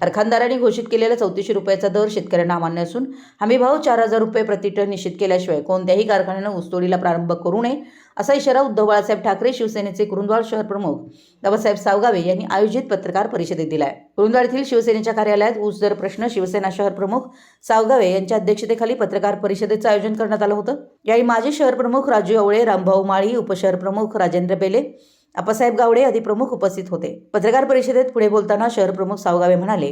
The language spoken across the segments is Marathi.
कारखानदारांनी घोषित केलेला चौतीसशे रुपयाचा दर शेतकऱ्यांना अमान्य असून हमीभाव चार हजार रुपये प्रतिटन निश्चित केल्याशिवाय कोणत्याही कारखान्यानं ऊसतोडीला प्रारंभ करू नये असा इशारा उद्धव बाळासाहेब ठाकरे शिवसेनेचे कुरुंदवाड शहर प्रमुख बाबासाहेब सावगावे यांनी आयोजित पत्रकार परिषदेत दिला आहे कुरुंदवाड येथील शिवसेनेच्या कार्यालयात ऊस दर प्रश्न शिवसेना शहर प्रमुख सावगावे यांच्या अध्यक्षतेखाली पत्रकार परिषदेचं आयोजन करण्यात आलं होतं. यावेळी माजी शहर प्रमुख राजू आवळे रामभाऊ माळी उपशहर प्रमुख राजेंद्र बेले आप्पासाहेब गावडे आदी प्रमुख उपस्थित होते. पत्रकार परिषदेत पुढे बोलताना शहर प्रमुख सावगावे म्हणाले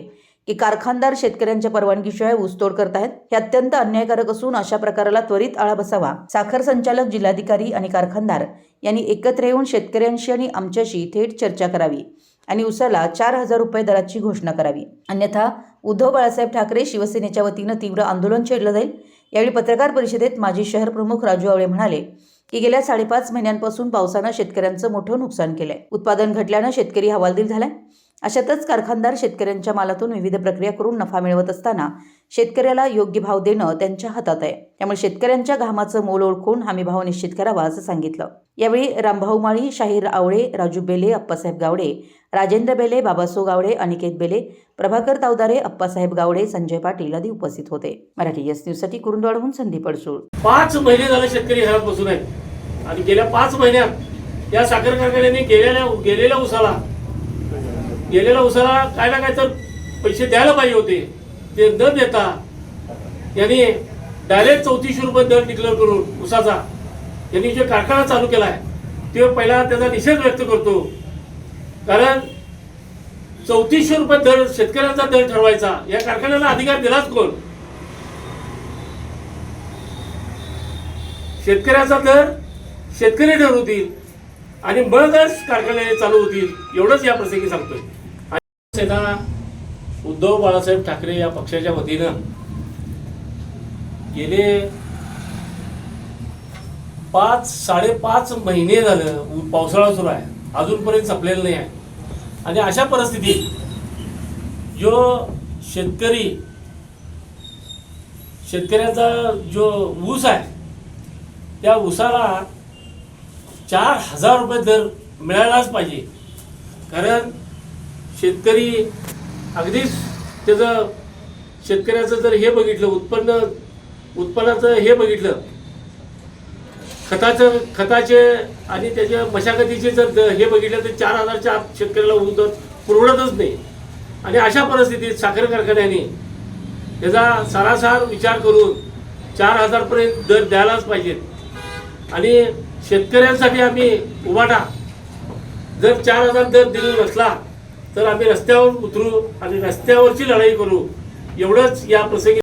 की कारखानदार शेतकऱ्यांच्या परवानगीशिवाय ऊसतोड करतायत हे अत्यंत अन्यायकारक असून अशा प्रकाराला त्वरित आळा बसावा. साखर संचालक जिल्हाधिकारी आणि कारखानदार यांनी एकत्र येऊन शेतकऱ्यांशी आणि आमच्याशी थेट चर्चा करावी आणि उसाला चार हजार रुपये दराची घोषणा करावी. अन्यथा उद्धव बाळासाहेब ठाकरे शिवसेनेच्या वतीनं तीव्र आंदोलन छेडलं जाईल. यावेळी पत्रकार परिषदेत माजी शहर प्रमुख राजू आवळे म्हणाले की गेल्या साडेपाच महिन्यांपासून पावसानं शेतकऱ्यांचं मोठं नुकसान केलंय. उत्पादन घटल्यानं शेतकरी हवालदिल झालाय. अशातच कारखानदार शेतकऱ्यांच्या मालातून विविध प्रक्रिया करून नफा मिळवत असताना शेतकऱ्याला योग्य भाव देणं त्यांच्या हातात आहे. त्यामुळे शेतकऱ्यांच्या घामाचं मोल ओळखून हमी भाव निश्चित करावा असं सांगितलं. यावेळी रामभाऊ माळी शाहीर आवळे राजू बेले अप्पासाहेब गावडे राजेंद्र बेले बाबासो गावडे अनिकेत बेले प्रभाकर तावदारे अप्पासाहेब गावडे संजय पाटील आदी उपस्थित होते. मराठी एस न्यूजसाठी कुरुंदवाडहून संदीप अडसूळ. पाच महिने झाले शेतकरी घरात बसून आहेत. आणि गेल्या पाच महिन्यात या साखर कारखान्याने गेलेल्या गेलेल्या उसाला गेलेला उसाला काय ना काय तर पैसे द्यायला पाहिजे होते. ते न देता यांनी डायरेक्ट चौतीसशे रुपये दर डिक्लेअर करून उसाचा. यांनी जे कारखाना चालू केला आहे ते पहिला त्याचा निषेध व्यक्त करतो. कारण चौतीसशे रुपये दर शेतकऱ्यांचा दर ठरवायचा. या कारखान्याला अधिकार दिलाच कोण? शेतकऱ्याचा दर शेतकरी ठरवतील आणि मगच कारखाने चालू होतील. एवढंच या प्रसंगी सांगतोय. सेना उद्धव बाळासाहेब ठाकरे या पक्षाच्या वतीनं गेले पाच साडेपाच महिने झालं. पावसाळा सुरू आहे. अजूनपर्यंत संपलेलं नाही आहे. आणि अशा परिस्थितीत जो शेतकरी शेतकऱ्याचा जो ऊस आहे त्या ऊसाला चार हजार रुपये दर मिळायलाच पाहिजे. कारण शेतकरी अगदीच त्याचं शेतकऱ्याचं जर हे बघितलं उत्पन्न उत्पन्नाचं हे बघितलं खताचं खताचे आणि त्याच्या मशागतीचे जर द- हे बघितलं तर चार हजारच्या आत शेतकऱ्याला उदर पुरवडतच नाही. आणि अशा परिस्थितीत साखर कारखान्याने त्याचा सारासार विचार करून चार हजारपर्यंत दर द्यायलाच पाहिजेत. आणि शेतकऱ्यांसाठी आम्ही उभाटा जर चार हजार दर दिला नसला तर आम्ही रस्त्यावर उतरू आणि रस्त्यावरची लढाई करू. एवढंच या प्रसंगी